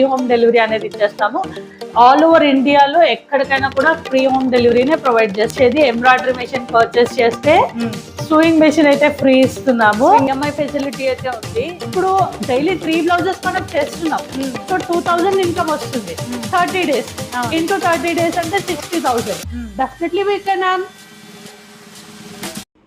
Free home delivery అనేది ఇచ్చేస్తాము. All over ఇండియాలో ఎక్కడికైనా కూడా ఫ్రీ హోమ్ డెలివరీనే ప్రొవైడ్ చేసేది ఎంబ్రాయిడరీ మెషిన్ పర్చేస్ చేస్తే సూయింగ్ మెషిన్ అయితే ఫ్రీ ఇస్తున్నాము. ఈఎంఐ ఫెసిలిటీ అయితే ఉంది. ఇప్పుడు డైలీ త్రీ బ్లౌజెస్ మనం చేస్తున్నాం. సో టూ థౌజండ్ ఇన్కమ్ వస్తుంది. Thirty days. Into thirty days అంటే sixty thousand definitely we can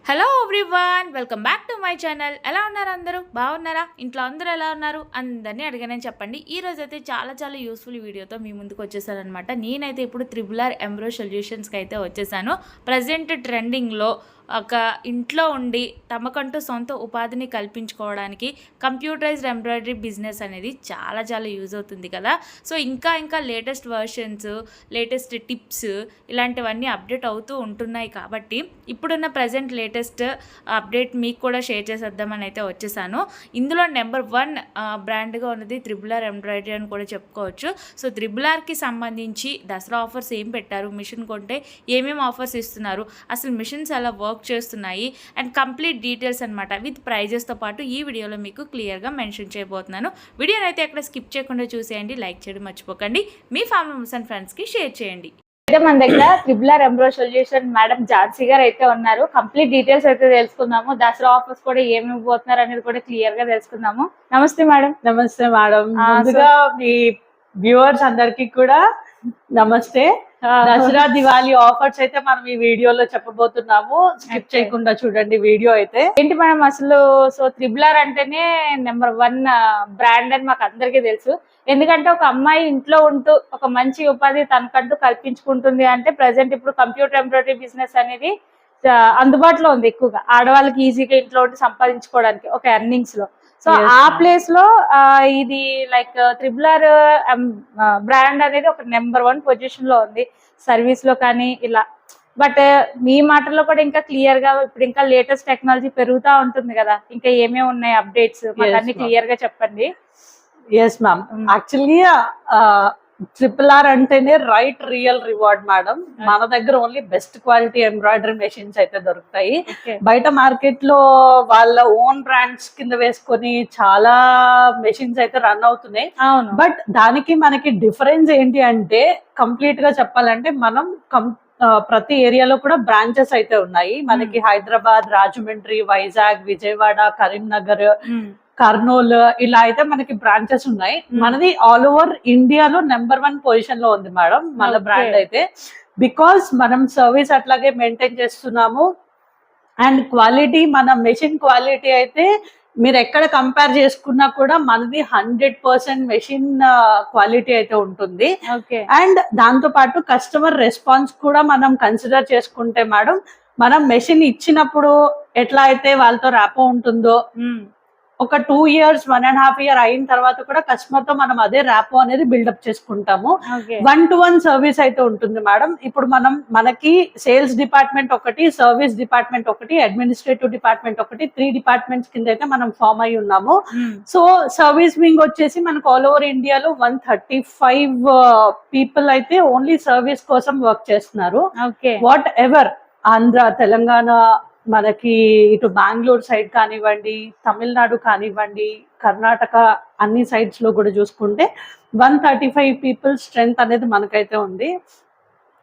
hello everyone welcome back to my channel ఎలా ఉన్నారు అందరూ? బాగున్నారా? ఇంట్లో అందరూ ఎలా ఉన్నారు? అందరినీ అడిగానని చెప్పండి. ఈ రోజు అయితే చాలా చాలా యూస్ఫుల్ వీడియోతో మీ ముందుకు వచ్చేసాను నేనైతే ఇప్పుడు త్రిబుల్ ఆర్ ఎంబ్రో సొల్యూషన్స్కి అయితే వచ్చేసాను ప్రజెంట్ ట్రెండింగ్లో ఒక ఇంట్లో ఉండి తమకంటూ సొంత ఉపాధిని కల్పించుకోవడానికి కంప్యూటరైజ్డ్ ఎంబ్రాయిడరీ బిజినెస్ అనేది చాలా చాలా యూజ్ అవుతుంది కదా. సో ఇంకా ఇంకా లేటెస్ట్ వర్షన్స్ లేటెస్ట్ టిప్స్ ఇలాంటివన్నీ అప్డేట్ అవుతూ ఉంటున్నాయి కాబట్టి ఇప్పుడున్న ప్రజెంట్ లేటెస్ట్ అప్డేట్ మీకు కూడా షేర్ చేసేద్దామని అయితే వచ్చేసాను. ఇందులో నెంబర్ వన్ బ్రాండ్గా ఉన్నది త్రిబుల్ ఆర్ ఎంబ్రాయిడరీ అని కూడా చెప్పుకోవచ్చు. సో త్రిబుల్ ఆర్కి సంబంధించి దసరా ఆఫర్స్ ఏం పెట్టారు? మిషన్ కొంటే ఏమేమి ఆఫర్స్ ఇస్తున్నారు? అసలు మిషన్స్ ఎలా వర్క్ చేస్తున్నాయి. అండ్ కంప్లీట్ డీటెయిల్స్ అనమాట విత్ ప్రైజెస్తో పాటు ఈ వీడియోలో మీకు క్లియర్గా మెన్షన్ చేయబోతున్నాను. వీడియోని అయితే ఎక్కడ స్కిప్ చేయకుండా చూసేయండి లైక్ చేయడం మర్చిపోకండి. మీ ఫ్యామిలీ మెంబర్స్ అండ్ ఫ్రెండ్స్కి షేర్ చేయండి. అయితే మన దగ్గర triple R embro solution madam Jhansi garu అయితే ఉన్నారు. కంప్లీట్ డీటెయిల్స్ అయితే తెలుసుకుందాము. దసరా ఆఫర్స్ కూడా ఏమేమి పోతున్నారు అనేది కూడా క్లియర్గా తెలుసుకుందాము. నమస్తే మేడం. నమస్తే మేడం. ముందుగా మీ వ్యూవర్స్ అందరికి కూడా నమస్తే. దసరా దివాళీ ఆఫర్స్ అయితే మనం ఈ వీడియోలో చెప్పబోతున్నాము. స్కిప్. చేయకుండా చూడండి వీడియో అయితే. ఏంటి మేడం అసలు? సో త్రిబుల్ ఆర్ అంటేనే నెంబర్ వన్ బ్రాండ్ అని మాకు అందరికీ తెలుసు. ఎందుకంటే ఒక అమ్మాయి ఇంట్లో ఉంటూ ఒక మంచి ఉపాధి తనకంటూ కల్పించుకుంటుంది అంటే ప్రజెంట్ ఇప్పుడు కంప్యూటర్ ఎంబ్రాయిడరీ బిజినెస్ అనేది అందుబాటులో ఉంది ఎక్కువగా. ఆడవాళ్ళకి ఈజీగా ఇంట్లో ఉండి సంపాదించుకోవడానికి ఒక ఎర్నింగ్స్లో. సో ఆ. ప్లేస్లో ఇది లైక్ త్రిబుల్ ఆర్ బ్రాండ్ అనేది ఒక నెంబర్ వన్ పొజిషన్లో ఉంది సర్వీస్లో కానీ ఇలా బట్ మీ మాటల్లో కూడా ఇంకా క్లియర్గా ఇప్పుడు ఇంకా లేటెస్ట్ టెక్నాలజీ పెరుగుతా ఉంటుంది కదా ఇంకా ఏమేమి ఉన్నాయి అప్డేట్స్ అన్ని. క్లియర్గా చెప్పండి yes ma'am. Actually triple R అంటేనే రైట్ రియల్ రివార్డ్ మేడం మన దగ్గర only best quality embroidery machines అయితే దొరుకుతాయి. బయట మార్కెట్లో వాళ్ళ ఓన్ బ్రాండ్స్ కింద వేసుకొని చాలా మెషిన్స్ అయితే రన్ అవుతున్నాయి. బట్ దానికి మనకి డిఫరెన్స్ ఏంటి అంటే కంప్లీట్గా చెప్పాలంటే మనం ప్రతి ఏరియాలో కూడా బ్రాంచెస్ అయితే ఉన్నాయి. మనకి హైదరాబాద్ రాజమండ్రి వైజాగ్ విజయవాడ కరీంనగర్ Mm. కర్నూలు ఇలా అయితే మనకి బ్రాంచెస్ ఉన్నాయి. Hmm. మనది ఆల్ ఓవర్ ఇండియాలో నెంబర్ వన్ పొజిషన్లో ఉంది మేడం మన. బ్రాండ్ అయితే. బికాస్ మనం సర్వీస్ అట్లాగే మెయింటైన్ చేస్తున్నాము. అండ్ క్వాలిటీ మన మెషిన్ క్వాలిటీ అయితే మీరు ఎక్కడ కంపేర్ చేసుకున్నా కూడా మనది హండ్రెడ్ పర్సెంట్ మెషిన్ క్వాలిటీ అయితే ఉంటుంది. ఓకే అండ్ దాంతో పాటు కస్టమర్ రెస్పాన్స్ కూడా మనం కన్సిడర్ చేసుకుంటే మేడం మనం మెషిన్ ఇచ్చినప్పుడు ఎట్లా అయితే వాళ్ళతో ర్యాపో ఉంటుందో ఒక two years one and half year అయిన తర్వాత కూడా కస్టమర్తో మనం అదే ర్యాపో అనేది బిల్డప్ చేసుకుంటాము. వన్ టు వన్ సర్వీస్ అయితే ఉంటుంది మేడం. ఇప్పుడు మనం మనకి సేల్స్ డిపార్ట్మెంట్ ఒకటి సర్వీస్ డిపార్ట్మెంట్ ఒకటి అడ్మినిస్ట్రేటివ్ డిపార్ట్మెంట్ ఒకటి త్రీ డిపార్ట్మెంట్స్ కింద అయితే మనం ఫామ్ అయి ఉన్నాము. సో సర్వీస్ వింగ్ వచ్చేసి మనకు ఆల్ ఓవర్ ఇండియాలో వన్ థర్టీ ఫైవ్ పీపుల్ అయితే ఓన్లీ సర్వీస్ కోసం వర్క్ చేస్తున్నారు. వాట్ ఎవర్ ఆంధ్ర తెలంగాణ మనకి ఇటు బెంగళూరు సైడ్ కానివ్వండి తమిళనాడు కానివ్వండి కర్ణాటక అన్ని సైడ్స్లో కూడా చూసుకుంటే one thirty five people strength అనేది మనకైతే ఉంది.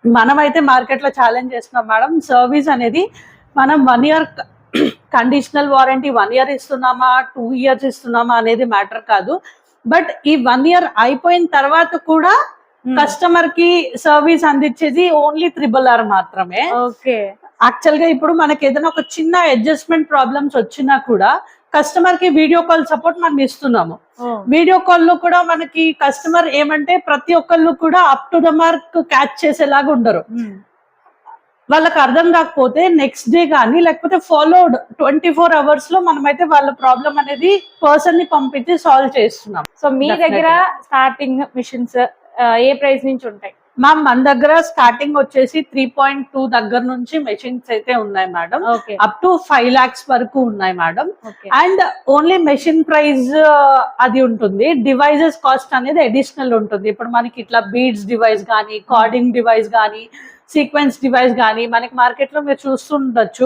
మనమైతే మార్కెట్లో ఛాలెంజ్ చేస్తున్నాం మేడం. సర్వీస్ అనేది మనం one year conditional warranty one year ఇస్తున్నామా two years ఇస్తున్నామా అనేది మ్యాటర్ కాదు. బట్ ఈ వన్ ఇయర్ అయిపోయిన తర్వాత కూడా కస్టమర్కి సర్వీస్ అందించేది ఓన్లీ త్రిబుల్ ఆర్ మాత్రమే. ఓకే యాక్చువల్గా ఇప్పుడు మనకి ఏదైనా ఒక చిన్న అడ్జస్ట్మెంట్ ప్రాబ్లమ్స్ వచ్చినా కూడా కస్టమర్కి వీడియో కాల్ సపోర్ట్ మనం ఇస్తున్నాము. వీడియో కాల్లో కూడా మనకి కస్టమర్ ఏమంటే ప్రతి ఒక్కళ్ళు కూడా up to the mark catch చేసేలాగా ఉండరు. వాళ్ళకి అర్థం కాకపోతే నెక్స్ట్ డే కానీ లేకపోతే ఫాలోడ్ ట్వంటీ ఫోర్ అవర్స్లో మనమైతే వాళ్ళ ప్రాబ్లం అనేది పర్సన్ని పంపించి సాల్వ్ చేస్తున్నాం. సో మీ. దగ్గర స్టార్టింగ్ మిషన్స్ ఏ ప్రైస్ నుంచి ఉంటాయి? మ్యామ్ మన దగ్గర స్టార్టింగ్ వచ్చేసి త్రీ పాయింట్ టూ దగ్గర నుంచి మెషిన్స్ అయితే ఉన్నాయి madam up to five lakhs వరకు ఉన్నాయి madam and only machine price అది ఉంటుంది. డివైజెస్ కాస్ట్ అనేది అడిషనల్ ఉంటుంది. ఇప్పుడు మనకి ఇట్లా బీడ్స్ డివైస్ కానీ కార్డింగ్ డివైస్ కానీ సీక్వెన్స్ డివైస్ కానీ మనకి మార్కెట్లో మీరు చూస్తుండొచ్చు.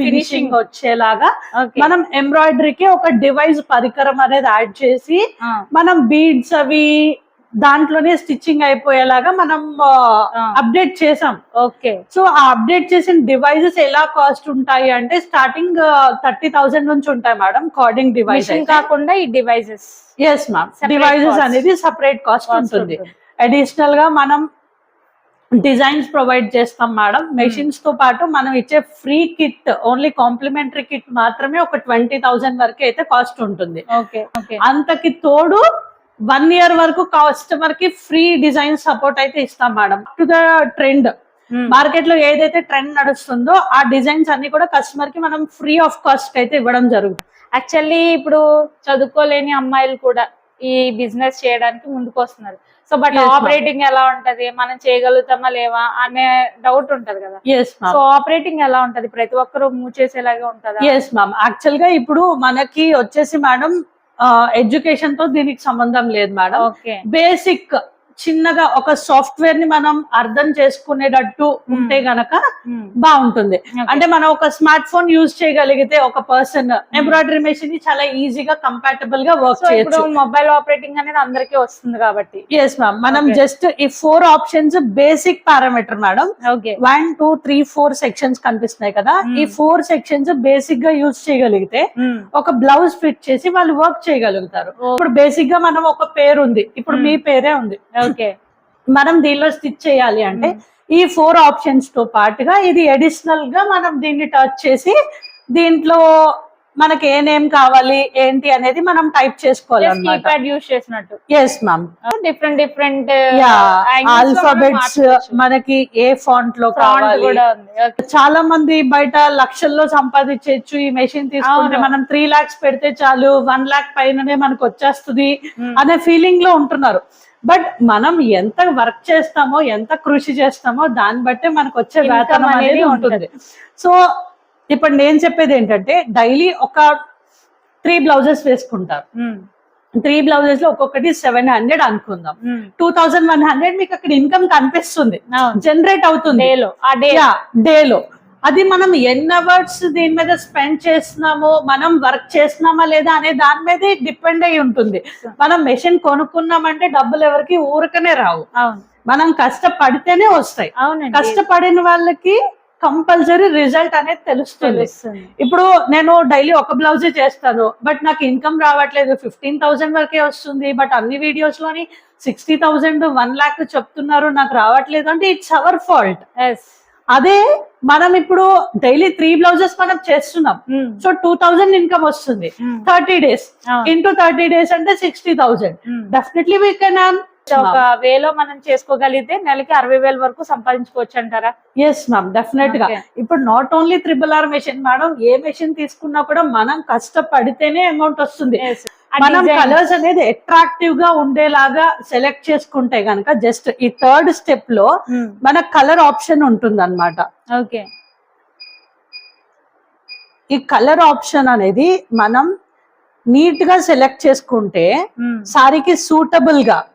ఫినిషింగ్ వచ్చేలాగా. ఓకే మనం ఎంబ్రాయిడరీకి ఒక డివైస్ పరికరం అనేది యాడ్ చేసి మనం బీడ్స్ అవి దాంట్లోనే స్టిచ్చింగ్ అయిపోయేలాగా మనం. అప్డేట్ చేసాం. ఓకే. సో ఆ అప్డేట్ చేసిన డివైజెస్ ఎలా కాస్ట్ ఉంటాయి అంటే స్టార్టింగ్ థర్టీ థౌసండ్ నుంచి ఉంటాయి మేడం కార్డింగ్ డివైస్ మిషన్ కాకుండా ఈ డివైజెస్. Yes ma'am devices. అనేది సపరేట్ కాస్ట్ ఉంటుంది. అడిషనల్గా మనం డిజైన్స్ ప్రొవైడ్ చేస్తాం మేడం. మెషిన్స్తో పాటు మనం ఇచ్చే free kit only complimentary kit మాత్రమే ఒక ట్వంటీ థౌసండ్ వరకు అయితే కాస్ట్ ఉంటుంది. ఓకే ఓకే అంతకి తోడు వన్ ఇయర్ వరకు కస్టమర్కి ఫ్రీ డిజైన్ సపోర్ట్ అయితే ఇస్తాం మేడం. To the trend. మార్కెట్లో ఏదైతే ట్రెండ్ నడుస్తుందో ఆ డిజైన్స్ అన్ని కూడా కస్టమర్కి మనం ఫ్రీ ఆఫ్ కాస్ట్ అయితే ఇవ్వడం జరుగుతుంది. యాక్చువల్లీ ఇప్పుడు చదువుకోలేని అమ్మాయిలు కూడా ఈ బిజినెస్ చేయడానికి ముందుకు వస్తున్నారు. So but. ఆపరేటింగ్ ఎలా ఉంటది? మనం చేయగలుగుతామా లేవా అనే డౌట్ ఉంటది కదా. ఎస్ సో ఆపరేటింగ్ ఎలా ఉంటది? ప్రతి ఒక్కరు మూవ్ చేసేలాగా ఉంటదా? ఎస్ మ్యామ్ యాక్చువల్గా ఇప్పుడు మనకి వచ్చేసి మేడం ఎడ్యుకేషన్తో దీనికి సంబంధం లేదు మేడం. ఓకే. బేసిక్ చిన్నగా ఒక సాఫ్ట్వేర్ని మనం అర్థం చేసుకునేటట్టు ఉంటే గనక బాగుంటుంది. అంటే మనం ఒక స్మార్ట్ ఫోన్ యూజ్ చేయగలిగితే ఒక పర్సన్ ఎంబ్రాయిడరీ మెషిన్ని చాలా ఈజీగా కంపాటబుల్గా వర్క్ చేయొచ్చు. మొబైల్ ఆపరేటింగ్ అనేది అందరికీ వస్తుంది కాబట్టి. ఎస్ మ్యామ్ మనం. జస్ట్ ఈ four options basic parameter madam okay one two three four sections కనిపిస్తున్నాయి కదా. Hmm. ఈ ఫోర్ సెక్షన్స్ బేసిక్గా యూజ్ చేయగలిగితే ఒక బ్లౌజ్ ఫిట్ చేసి వాళ్ళు వర్క్ చేయగలుగుతారు. ఇప్పుడు బేసిక్గా మనం ఒక పేరు ఉంది ఇప్పుడు Hmm. మీ పేరే ఉంది. ఓకే. మనం దీనిలో స్టిచ్ చేయాలి అంటే ఈ ఫోర్ ఆప్షన్స్తో పాటుగా ఇది అడిషనల్గా మనం దీన్ని టచ్ చేసి దీంట్లో మనకి ఏ నేమ్ కావాలి ఏంటి అనేది మనం టైప్ చేసుకోవాలి యూస్ చేసినట్టు. Yes ma'am different different alphabets మనకి ఏ ఫాంట్లో కావాలి. చాలా మంది బయట లక్షల్లో సంపాదించవచ్చు ఈ మెషిన్ తీసుకుంటే. మనం త్రీ లాక్స్ పెడితే చాలు వన్ లాక్ పైననే మనకు వచ్చేస్తుంది Hmm. అనే ఫీలింగ్లో ఉంటున్నారు. బట్ మనం ఎంత వర్క్ చేస్తామో ఎంత కృషి చేస్తామో దాన్ని బట్టే మనకు వచ్చే వేతనం అనేది ఉంటుంది. సో ఇప్పుడు నేను చెప్పేది ఏంటంటే డైలీ ఒక త్రీ బ్లౌజెస్ వేసుకుంటారు. Hmm. త్రీ బ్లౌజెస్లో ఒక్కొక్కటి సెవెన్ హండ్రెడ్ అనుకుందాం. Hmm. Two thousand one hundred మీకు అక్కడ ఇన్కమ్ కనిపిస్తుంది. జనరేట్ అవుతుంది. డేలో. ఆ డే డేలో. అది మనం ఎన్ని అవర్స్ దీని మీద స్పెండ్ చేస్తున్నామో మనం వర్క్ చేస్తున్నామా లేదా అనే దాని మీదే డిపెండ్ అయి ఉంటుంది. మనం మెషిన్ కొనుక్కున్నామంటే డబ్బులు ఎవరికి ఊరకనే రావు. మనం కష్టపడితేనే వస్తాయి. కష్టపడిన వాళ్ళకి కంపల్సరీ రిజల్ట్ అనేది తెలుస్తుంది. ఇప్పుడు నేను డైలీ ఒక బ్లౌజే చేస్తాను బట్ నాకు ఇన్కమ్ రావట్లేదు. ఫిఫ్టీన్ థౌసండ్ వరకే వస్తుంది బట్ అన్ని వీడియోస్లోని సిక్స్టీ థౌసండ్ వన్ లాక్ చెప్తున్నారు నాకు రావట్లేదు అంటే ఇట్స్ అవర్ ఫాల్ట్. అదే మనం ఇప్పుడు డైలీ త్రీ బ్లౌజెస్ మనం చేస్తున్నాం. సో టూ థౌజండ్ ఇన్కమ్ వస్తుంది. Thirty days into thirty days అంటే sixty thousand definitely we can ఒక వేలో మనం చేసుకోగలిగితే నెలకి అరవై వేల వరకు సంపాదించుకోవచ్చు అంటారా ఎస్ మ్యామ్ డెఫినెట్గా. ఇప్పుడు not only triple R machine madam A machine తీసుకున్నా కూడా మనం కష్టపడితేనే అమౌంట్ వస్తుంది మనం కలర్స్ అనేది అట్రాక్టివ్గా ఉండేలాగా సెలెక్ట్ చేసుకుంటే గనక జస్ట్ ఈ థర్డ్ స్టెప్లో Hmm. మన కలర్ ఆప్షన్ ఉంటుంది అనమాట ఓకే ఈ కలర్ ఆప్షన్ అనేది మనం నీట్గా సెలెక్ట్ చేసుకుంటే Hmm. సారీకి సూటబుల్గా Hmm.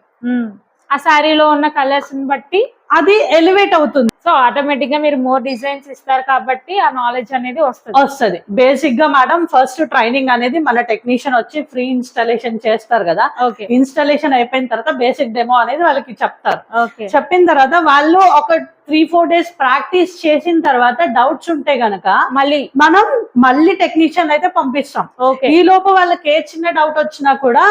ఆ శారీలో ఉన్న కలర్స్ని బట్టి అది ఎలివేట్ అవుతుంది. సో ఆటోమేటిక్గా మీరు మోర్ డిజైన్స్ ఇస్తారు కాబట్టి ఆ నాలెడ్జ్ అనేది వస్తుంది. వస్తుంది. బేసిక్గా మేడం ఫస్ట్ ట్రైనింగ్ అనేది మన టెక్నీషియన్ వచ్చి ఫ్రీ ఇన్స్టాలేషన్ చేస్తారు కదా. ఓకే ఇన్స్టాలేషన్ అయిపోయిన తర్వాత బేసిక్ డెమో అనేది వాళ్ళకి చెప్తారు. ఓకే చెప్పిన తర్వాత వాళ్ళు ఒక త్రీ ఫోర్ డేస్ ప్రాక్టీస్ చేసిన తర్వాత డౌట్స్ ఉంటే గనక మళ్ళీ. మనం మళ్ళీ టెక్నీషియన్ అయితే పంపిస్తాం. ఈ లోపు వాళ్ళకి ఏ చిన్న డౌట్ వచ్చినా కూడా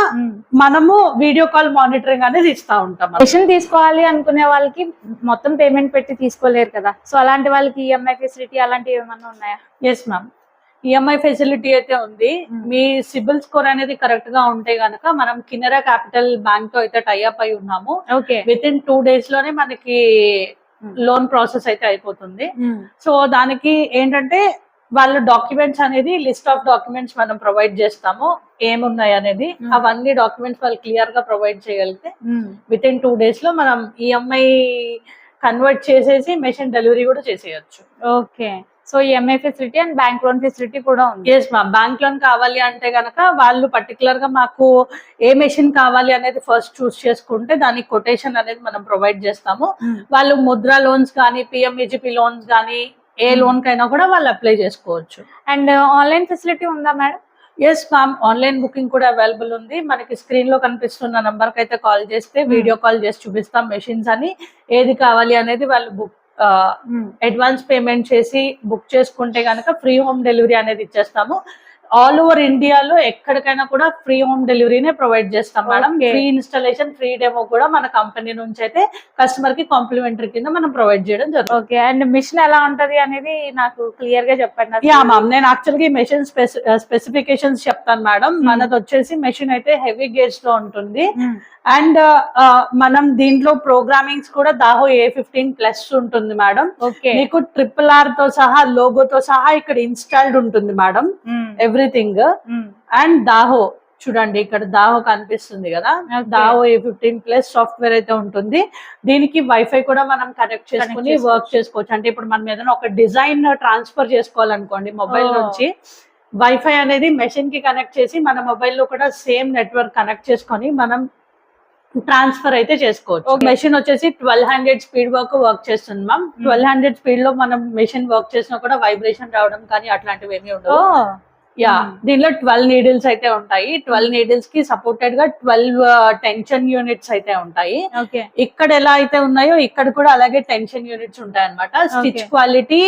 మనము వీడియో కాల్ మానిటరింగ్ అనేది ఇస్తా ఉంటాం. మిషన్ తీసుకోవాలి అనుకునే వాళ్ళకి మొత్తం పేమెంట్ పెట్టి తీసుకోలేరు కదా. సో అలాంటి వాళ్ళకి E ఈఎంఐ ఫెసిలిటీ అలాంటివి ఏమన్నా ఉన్నాయా? ఎస్ మ్యామ్ ఈఎంఐ ఫెసిలిటీ అయితే ఉంది. మీ సిబిల్ స్కోర్ అనేది కరెక్ట్గా ఉంటే గనక మనం కినరా క్యాపిటల్ బ్యాంక్తో అయితే టైఅప్ అయి ఉన్నాము. ఓకే. విత్ ఇన్ టూ డేస్లోనే మనకి. లోన్ ప్రాసెస్ అయితే అయిపోతుంది. సో దానికి ఏంటంటే వాళ్ళ డాక్యుమెంట్స్ అనేది లిస్ట్ ఆఫ్ డాక్యుమెంట్స్ మనం ప్రొవైడ్ చేస్తాము. ఏమున్నాయి అనేది Hmm. అవన్నీ డాక్యుమెంట్స్ వాళ్ళు క్లియర్గా ప్రొవైడ్ చేయగలిగితే విత్ ఇన్ టూ డేస్లో మనం ఈఎంఐ కన్వర్ట్ చేసేసి మెషిన్ డెలివరీ కూడా చేసేయచ్చు. Okay. So EMI facility and bank loan facility కూడా ఉంది. ఎస్ మా బ్యాంక్ లోన్ కావాలి అంటే గనక వాళ్ళు పర్టికులర్గా మాకు ఏ మెషిన్ కావాలి అనేది ఫస్ట్ చూస్ చేసుకుంటే దానికి కొటేషన్ అనేది మనం ప్రొవైడ్ చేస్తాము. వాళ్ళు ముద్రా లోన్స్ కానీ పిఎంఈజిపి లోన్స్ కానీ ఏ Hmm. లోన్ కైనా కూడా వాళ్ళు అప్లై చేసుకోవచ్చు. అండ్ ఆన్లైన్ ఫెసిలిటీ ఉందా madam yes ma'am online booking కూడా అవైలబుల్ ఉంది. మనకి స్క్రీన్లో కనిపిస్తున్న నంబర్కి అయితే కాల్ చేస్తే వీడియో కాల్ చేసి చూపిస్తాం మెషిన్స్ అని. ఏది కావాలి అనేది వాళ్ళు బుక్ అడ్వాన్స్ పేమెంట్ చేసి బుక్ చేసుకుంటే కనుక ఫ్రీ హోమ్ డెలివరీ అనేది ఇచ్చేస్తాము. ఆల్ ఓవర్ ఇండియాలో ఎక్కడికైనా కూడా ఫ్రీ హోమ్ డెలివరీనే ప్రొవైడ్ చేస్తాం madam. Free installation free demo కూడా మన కంపెనీ నుంచి అయితే కస్టమర్కి కాంప్లిమెంటరీ కింద మనం ప్రొవైడ్ చేయడం జరుగుతుంది ఓకే అండ్ మిషన్ ఎలా ఉంటది అనేది నాకు క్లియర్గా చెప్పండి. యా మ్యామ్ నేను యాక్చువల్గా ఈ మెషిన్ స్పెసిఫికేషన్స్ చెప్తాను మేడం Hmm. మనది వచ్చేసి మెషిన్ అయితే హెవీ గేజ్లో ఉంటుంది Hmm. అండ్ మనం దీంట్లో ప్రోగ్రామింగ్స్ కూడా దాహో ఏ ఫిఫ్టీన్ ప్లస్ ఉంటుంది మేడం ఓకే మీకు ట్రిపుల్ ఆర్తో సహా లోగోతో సహా ఇక్కడ ఇన్స్టాల్డ్ ఉంటుంది madam Hmm. Everything Hmm. And Dahao చూడండి ఇక్కడ దాహో కనిపిస్తుంది కదా. Dahao A fifteen plus software అయితే ఉంటుంది దీనికి వైఫై కూడా మనం కనెక్ట్ చేసుకుని. వర్క్ చేసుకోవచ్చు అంటే ఇప్పుడు మనం ఏదైనా ఒక డిజైన్ ట్రాన్స్ఫర్ చేసుకోవాలనుకోండి మొబైల్ Oh. నుంచి వైఫై అనేది మెషిన్కి కనెక్ట్ చేసి మన మొబైల్లో కూడా సేమ్ నెట్వర్క్ కనెక్ట్ చేసుకొని మనం ట్రాన్స్ఫర్ అయితే చేసుకోవచ్చు. మెషిన్ వచ్చేసి ట్వెల్వ్ హండ్రెడ్ స్పీడ్ వరకు వర్క్ చేస్తుంది మ్యామ్ ట్వెల్వ్ హండ్రెడ్ స్పీడ్లో మనం మెషిన్ వర్క్ చేసినా కూడా వైబ్రేషన్ రావడం కానీ అట్లాంటివి ఏమీ ఉండవు యా Hmm. దీనిలో ట్వెల్వ్ నీడిల్స్ అయితే ఉంటాయి. ట్వెల్వ్ నీడిల్స్కి సపోర్టెడ్గా ట్వెల్వ్ టెన్షన్ యూనిట్స్ అయితే ఉంటాయి. ఓకే ఇక్కడ ఎలా అయితే ఉన్నాయో ఇక్కడ కూడా అలాగే టెన్షన్ యూనిట్స్ ఉంటాయి అనమాట స్టిచ్. క్వాలిటీ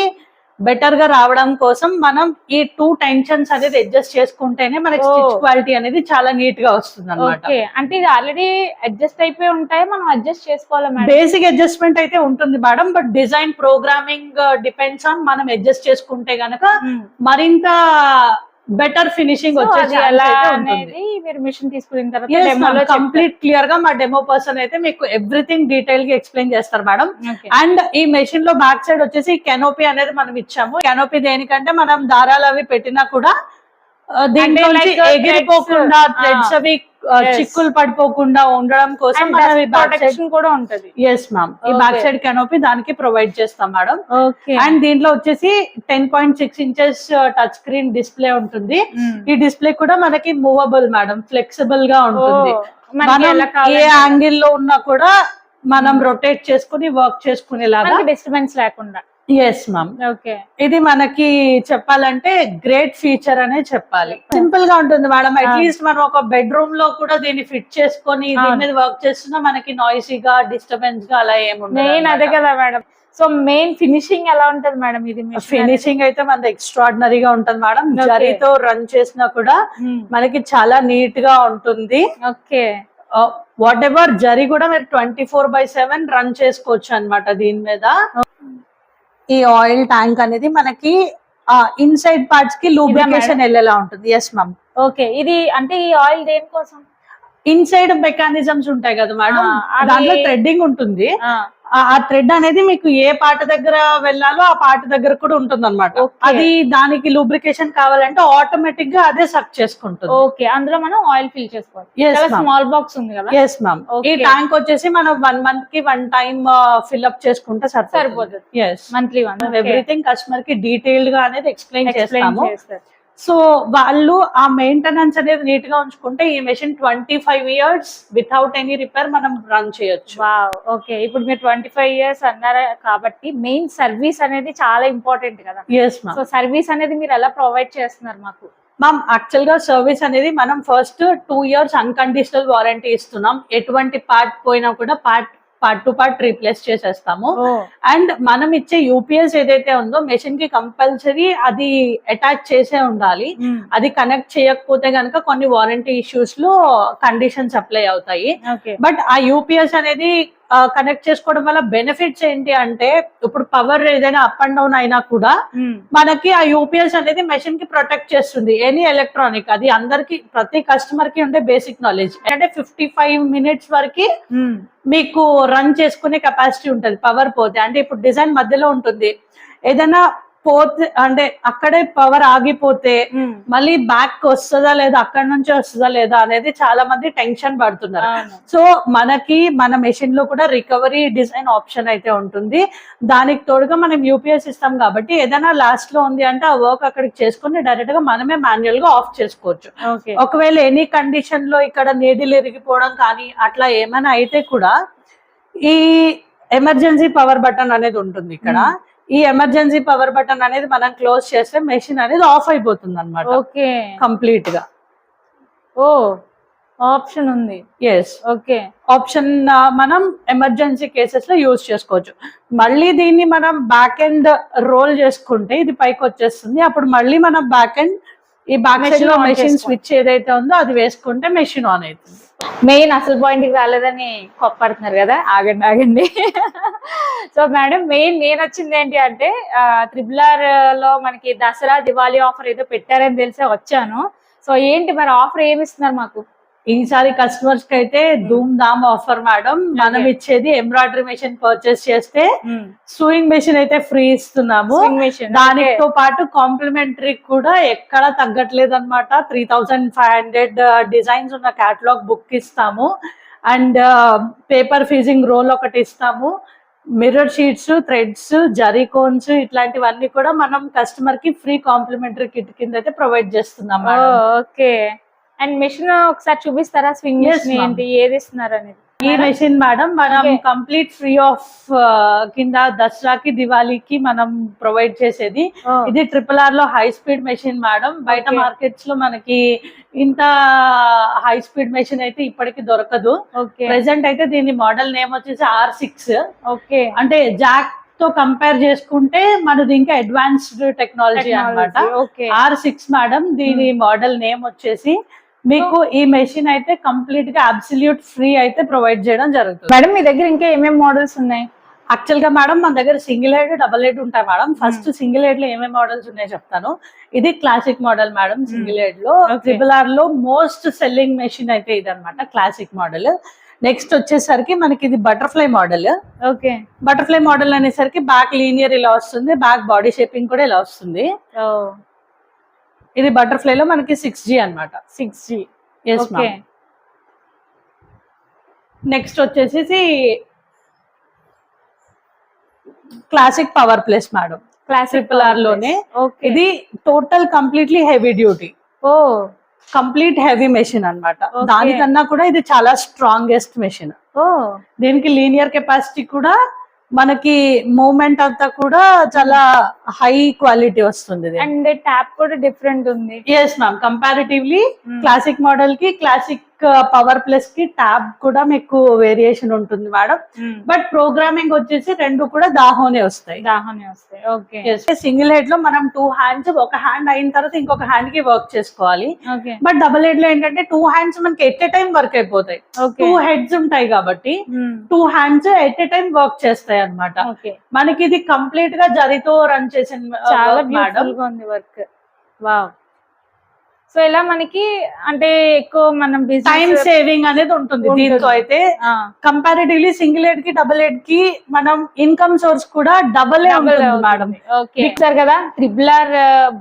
బెటర్గా రావడం కోసం మనం ఈ టూ టెన్షన్స్ అనేది అడ్జస్ట్ చేసుకుంటేనే మనకి స్టిచ్ Oh. క్వాలిటీ అనేది చాలా నీట్గా వస్తుంది అనమాట అంటే ఇది ఆల్రెడీ అడ్జస్ట్ అయిపోయి ఉంటాయి? మనం అడ్జస్ట్ చేసుకోవాలా బేసిక్ అడ్జస్ట్మెంట్ అయితే ఉంటుంది madam but design programming depends on మనం అడ్జస్ట్ చేసుకుంటే గనక మరింత బెటర్ ఫినిషింగ్ So, వచ్చే అది ఛాన్స్ ఎలా అయితే ఉంటుంది అనేది మీరు మిషన్ తీసుకున్న తర్వాత. కంప్లీట్ క్లియర్గా మా డెమో పర్సన్ అయితే మీకు ఎవ్రీథింగ్ డీటెయిల్గా ఎక్స్ప్లెయిన్ చేస్తారు మేడం. అండ్ ఈ మెషిన్లో బ్యాక్ సైడ్ వచ్చేసి కెనోపీ అనేది మనం ఇచ్చాము కెనోపీ దేనికంటే మనం దారాలు అవి పెట్టినా కూడా దీంట్లో uh, ఎగిరిపోకుండా థ్రెడ్స్. అవి. చిక్కులు పడిపోకుండా ఉండడం కోసం కూడా ఉంటది. ఎస్ మ్యామ్ ఈ బ్యాక్. సైడ్ కెనోపీ దానికి ప్రొవైడ్ చేస్తాం మేడం అండ్ దీంట్లో వచ్చేసి ten point six inches touch screen display ఉంటుంది. ఈ డిస్ప్లే కూడా మనకి మూవబుల్ మేడం ఫ్లెక్సిబుల్గా ఉంటుంది. మనం ఏ యాంగిల్లో ఉన్నా కూడా మనం Hmm. రొటేట్ చేసుకుని వర్క్ చేసుకునేలాగా డిస్టర్బెన్స్ లేకుండా. ఎస్ మ్యామ్ ఓకే ఇది మనకి చెప్పాలంటే గ్రేట్ ఫీచర్ అనే చెప్పాలి. సింపుల్గా ఉంటుంది మేడం. అట్లీస్ట్ మనం ఒక బెడ్రూమ్లో కూడా దీన్ని ఫిట్ చేసుకొని దీని. మీద వర్క్ చేస్తున్నా మనకి నాయిసీగా డిస్టర్బెన్స్గా అలా మెయిన్ అదే ఏముండదు కదా మేడం. సో మెయిన్ ఫినిషింగ్ ఎలా ఉంటది మేడం ఇది ఫినిషింగ్ అయితే మనది ఎక్స్ట్రాడినరీగా ఉంటుంది మేడం. జరీతో రన్ చేసినా కూడా మనకి చాలా నీట్గా ఉంటుంది. ఓకే వాట్ ఎవర్ జరీ కూడా మీరు twenty four by seven run చేసుకోవచ్చు అన్నమాట దీని మీద. ఈ ఆయిల్ ట్యాంక్ అనేది మనకి ఇన్సైడ్ పార్ట్స్కి లూబ్రికేషన్ వెళ్ళేలా ఉంటుంది. ఎస్ మ్యామ్ ఓకే ఇది అంటే ఈ ఆయిల్ దేనికోసం ఇన్సైడ్ మెకానిజమ్స్ ఉంటాయి కదా మేడం దాంట్లో థ్రెడ్డింగ్ ఉంటుంది. ఆ, థ్రెడ్ అనేది మీకు ఏ పాట దగ్గర వెళ్ళాలో ఆ పాట దగ్గర కూడా ఉంటుంది అనమాట. అది దానికి లూబ్రికేషన్ కావాలంటే ఆటోమేటిక్గా అదే సక్ చేసుకుంటుంది. ఓకే అందులో మనం ఆయిల్ ఫిల్ చేసుకోవాలి. స్మాల్ బాక్స్ ఉంది కదా? ఎస్ మ్యామ్ ఈ. ట్యాంక్ వచ్చేసి మనం వన్ మంత్కి వన్ టైం ఫిల్అప్ చేసుకుంటే సరిపోతుంది. మంత్లీ వన్ ఎవ్రీథింగ్ కస్టమర్కి డీటెయిల్డ్గా అనేది ఎక్స్ప్లెయిన్ చేస్తాము. సో వాళ్ళు ఆ మెయింటెనెన్స్ అనేది నీట్గా ఉంచుకుంటే ఈ machine twenty five years without any repair మనం రన్ చేయొచ్చు. వావ్ ఓకే ఇప్పుడు మీరు ట్వంటీ ఫైవ్ ఇయర్స్ అన్నారు కాబట్టి మెయిన్ సర్వీస్ అనేది చాలా ఇంపార్టెంట్ కదా. సో సర్వీస్ అనేది మీరు ఎలా ప్రొవైడ్ చేస్తున్నారు మాకు? మ్యామ్ యాక్చువల్గా సర్వీస్ అనేది మనం first two years unconditional warranty ఇస్తున్నాం. ఎటువంటి పార్ట్ పోయినా కూడా part part to part replace చేసేస్తాము. అండ్ మనం ఇచ్చే యూపీఎస్ ఏదైతే ఉందో మెషిన్కి కంపల్సరీ అది అటాచ్ చేసే ఉండాలి. అది కనెక్ట్ చేయకపోతే గనుక కొన్ని వారంటీ ఇష్యూస్లో కండిషన్స్ అప్లై అవుతాయి. బట్ ఆ యూపీఎస్ అనేది కనెక్ట్ చేసుకోవడం వల్ల బెనిఫిట్స్ ఏంటి అంటే ఇప్పుడు పవర్ ఏదైనా అప్ అండ్ డౌన్ అయినా కూడా మనకి ఆ యూపీఎస్ అనేది మెషిన్కి ప్రొటెక్ట్ చేస్తుంది. ఎనీ ఎలక్ట్రానిక్ అది అందరికి ప్రతి కస్టమర్కి ఉండే బేసిక్ నాలెడ్జ్ అంటే ఫిఫ్టీ ఫైవ్ మినిట్స్ వరకు మీకు రన్ చేసుకునే కెపాసిటీ ఉంటుంది పవర్ పోతే. అంటే ఇప్పుడు డిజైన్ మధ్యలో ఉంటుంది. ఏదైనా పోతే అంటే అక్కడే పవర్ ఆగిపోతే మళ్ళీ బ్యాక్ వస్తుందా లేదా అక్కడ నుంచి వస్తుందా లేదా అనేది చాలా మంది టెన్షన్ పడుతున్నారు. సో మనకి మన మెషిన్లో కూడా రికవరీ డిజైన్ ఆప్షన్ అయితే ఉంటుంది. దానికి తోడుగా మనం యూపీఎస్ ఇస్తాం కాబట్టి ఏదైనా లాస్ట్లో ఉంది అంటే ఆ వర్క్ అక్కడికి చేసుకుని డైరెక్ట్గా మనమే మాన్యువల్గా ఆఫ్ చేసుకోవచ్చు. ఒకవేళ ఎనీ కండిషన్లో ఇక్కడ నీడిల్ ఇరిగిపోవడం కానీ అట్లా ఏమైనా అయితే కూడా ఈ ఎమర్జెన్సీ పవర్ బటన్ అనేది ఉంటుంది ఇక్కడ. ఈ ఎమర్జెన్సీ పవర్ బటన్ అనేది మనం క్లోజ్ చేస్తే మెషిన్ అనేది ఆఫ్ అయిపోతుంది అనమాట ఓకే. కంప్లీట్గా. ఓ ఆప్షన్ ఉంది. Yes okay. ఆప్షన్ మనం ఎమర్జెన్సీ కేసెస్లో యూజ్ చేసుకోవచ్చు. మళ్ళీ దీన్ని మనం బ్యాక్ ఎండ్ రోల్ చేసుకుంటే ఇది పైకి వచ్చేస్తుంది. అప్పుడు మళ్ళీ మనం బ్యాక్ ఎండ్ ఈ బ్యాక్లో మెషిన్. స్విచ్ ఏదైతే ఉందో అది వేసుకుంటే మెషిన్ ఆన్ అవుతుంది. మెయిన్ అసలు పాయింట్కి రాలేదని కొప్పడుతున్నారు కదా? ఆగండి ఆగండి. సో మేడం మెయిన్ నేను వచ్చింది ఏంటి అంటే త్రిబుల్ ఆర్లో మనకి దసరా దివాళీ ఆఫర్ ఏదో పెట్టారని తెలిసే వచ్చాను. సో ఏంటి మరి ఆఫర్ ఏమి ఇస్తున్నారు మాకు? ఈసారి కస్టమర్స్కి అయితే ధూమ్ ధామ్ ఆఫర్ మేడం మనం. ఇచ్చేది ఎంబ్రాయిడరీ మెషిన్ పర్చేస్ చేస్తే సూయింగ్ మెషిన్ అయితే ఫ్రీ ఇస్తున్నాము. దానితో పాటు కాంప్లిమెంటరీ కూడా ఎక్కడ తగ్గట్లేదు అనమాట three thousand five hundred designs ఉన్న క్యాటలాగ్ బుక్ ఇస్తాము. అండ్ పేపర్ ఫీజింగ్ రోల్ ఒకటి ఇస్తాము. Mirror sheets threads zari cones ఇట్లాంటివన్నీ కూడా మనం కస్టమర్కి ఫ్రీ కాంప్లిమెంటరీ కిట్ కింద అయితే ప్రొవైడ్ చేస్తున్నాం మేడం. ఓకే అండ్ మెషిన్ ఒకసారి చూపిస్తారా స్వింగ్ మెషిన్. ఏంటి ఏది ఇస్తున్నారు అనేది? ఈ మెషిన్ మేడం మనం. కంప్లీట్ ఫ్రీ ఆఫ్ కింద దసరాకి దివాళీకి మనం ప్రొవైడ్ చేసేది. ఇది ట్రిపుల్ ఆర్లో హై స్పీడ్ మెషిన్ మేడం. బయట. మార్కెట్స్లో మనకి ఇంత హై స్పీడ్ మెషిన్ అయితే ఇప్పటికి దొరకదు. ప్రెసెంట్ అయితే దీని మోడల్ నేమ్ వచ్చేసి ఆర్ సిక్స్ ఓకే అంటే జాక్తో కంపేర్ చేసుకుంటే మనది ఇంకా అడ్వాన్స్డ్ టెక్నాలజీ అన్నమాట. ఓకే ఆర్ సిక్స్ మేడం దీని Hmm. మోడల్ నేమ్ వచ్చేసి మీకు ఈ మెషిన్ అయితే కంప్లీట్గా అబ్సల్యూట్ ఫ్రీ అయితే ప్రొవైడ్ చేయడం జరుగుతుంది. మేడం మీ దగ్గర ఇంకా ఏమేమి మోడల్స్ ఉన్నాయి? యాక్చువల్గా మేడం మన దగ్గర సింగిల్ హెడ్ డబుల్ హెడ్ ఉంటాయి మేడం. ఫస్ట్ సింగిల్ హెడ్లో ఏమేమి మోడల్స్ ఉన్నాయో చెప్తాను. ఇది క్లాసిక్ మోడల్ మేడం సింగిల్ హెడ్లో. ట్రిపుల్ ఆర్లో మోస్ట్ సెల్లింగ్ మెషిన్ అయితే ఇది అనమాట క్లాసిక్ మోడల్ నెక్స్ట్ వచ్చేసరికి మనకి ఇది butterfly model okay butterfly model అనేసరికి బ్యాక్ లీనియర్ ఇలా వస్తుంది బ్యాక్ బాడీ షేపింగ్ కూడా ఇలా వస్తుంది. ఇది బటర్ఫ్లై లో మనకి సిక్స్ జీ అనమాట సిక్స్ జీ నెక్స్ట్ వచ్చేసి classic power plus madam classic ఆర్లోనే ఇది టోటల్ కంప్లీట్లీ హెవీ డ్యూటీ ఓ. కంప్లీట్ హెవీ మెషిన్ అన్నమాట. Okay. దానికన్నా కూడా ఇది చాలా స్ట్రాంగెస్ట్ మెషిన్ దీనికి లీనియర్ కెపాసిటీ కూడా మనకి మూమెంట్ అంతా కూడా చాలా హై క్వాలిటీ వస్తుంది అండ్ ట్యాప్ కూడా డిఫరెంట్ ఉంది. Yes ma'am comparatively. క్లాసిక్ మోడల్కి క్లాసిక్ పవర్ ప్లస్కి ట్యాబ్ కూడా మీకు వేరియేషన్ ఉంటుంది మేడం. బట్ ప్రోగ్రామింగ్ వచ్చేసి రెండు కూడా దాహోనే వస్తాయి. దాహనే వస్తాయి. ఓకే సింగిల్ హెడ్లో మనం టూ హ్యాండ్స్ ఒక హ్యాండ్ అయిన తర్వాత ఇంకొక హ్యాండ్కి వర్క్ చేసుకోవాలి. బట్ డబుల్ హెడ్లో ఏంటంటే టూ హ్యాండ్స్ మనకి ఎట్ ఎ టైం వర్క్ అయిపోతాయి. టూ హెడ్స్ ఉంటాయి కాబట్టి two hands at a time work చేస్తాయి అన్నమాట. ఓకే మనకి ఇది కంప్లీట్గా జరితో రన్ చేసిన చాలా మేడం. బ్యూటిఫుల్గా ఉంది వర్క్ వావ్ సో ఇలా మనకి అంటే ఎక్కువ మనం టైం సేవింగ్ అనేది ఉంటుంది. దీంతో అయితే కంపారిటివ్లీ సింగిల్ హెడ్కి డబుల్ హెడ్కి మనం ఇన్కమ్ సోర్స్ కూడా డబల్ మేడం ఓకే సార్ కదా? ట్రిపుల్ ఆర్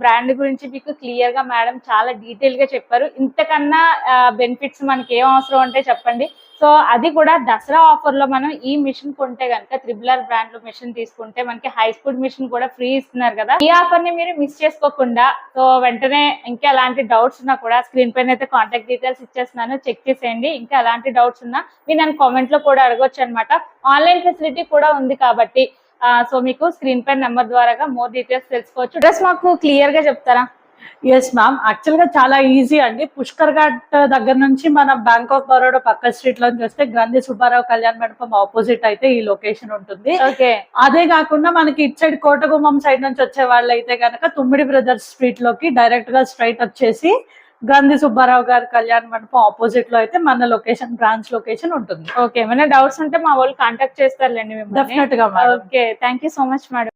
బ్రాండ్ గురించి మీకు క్లియర్గా మేడం చాలా డీటెయిల్గా చెప్పారు. ఇంతకన్నా బెనిఫిట్స్ మనకి ఏం అవసరం అంటే చెప్పండి. సో అది కూడా దసరా ఆఫర్లో మనం ఈ మిషన్ కొంటే కనుక త్రిబుల్ ఆర్ బ్రాండ్లో మిషన్ తీసుకుంటే మనకి హై స్పీడ్ మిషన్ కూడా ఫ్రీ ఇస్తున్నారు కదా. ఈ ఆఫర్ని మీరు మిస్ చేసుకోకుండా సో వెంటనే ఇంకా ఎలాంటి డౌట్స్ ఉన్నా కూడా స్క్రీన్ పైన అయితే కాంటాక్ట్ డీటెయిల్స్ ఇచ్చేస్తున్నాను చెక్ చేసేయండి. ఇంకా ఎలాంటి డౌట్స్ ఉన్నా మీరు నన్ను కామెంట్లో కూడా అడగొచ్చు అనమాట ఆన్లైన్ ఫెసిలిటీ కూడా ఉంది కాబట్టి సో మీకు స్క్రీన్ పైన నెంబర్ ద్వారా మోర్ డీటెయిల్స్ తెలుసుకోవచ్చు. డ్రెస్ మాకు క్లియర్గా చెప్తారా? ఎస్ మ్యామ్ యాక్చువల్గా చాలా ఈజీ అండి. పుష్కర్ ఘాట్ దగ్గర నుంచి మన బ్యాంక్ ఆఫ్ బరోడా పక్క స్ట్రీట్లో చూస్తే గ్రంథి సుబ్బారావు కళ్యాణ్ మండపం ఆపోజిట్ అయితే ఈ లొకేషన్ ఉంటుంది. ఓకే అదే కాకుండా మనకి ఇటు సైడ్ కోటగుమ్మం సైడ్ నుంచి వచ్చే వాళ్ళు అయితే కనుక తుమ్మిడి బ్రదర్స్ స్ట్రీట్లోకి డైరెక్ట్గా స్ట్రైట్ వచ్చేసి గాంధీ సుబ్బారావు గారి కళ్యాణ మండపం ఆపోజిట్లో అయితే మన లొకేషన్ బ్రాంచ్ లొకేషన్ ఉంటుంది. ఓకే ఏమైనా డౌట్స్ ఉంటే మా వాళ్ళు కాంటాక్ట్ చేస్తారులేండి డెఫినెట్గా okay thank you so much madam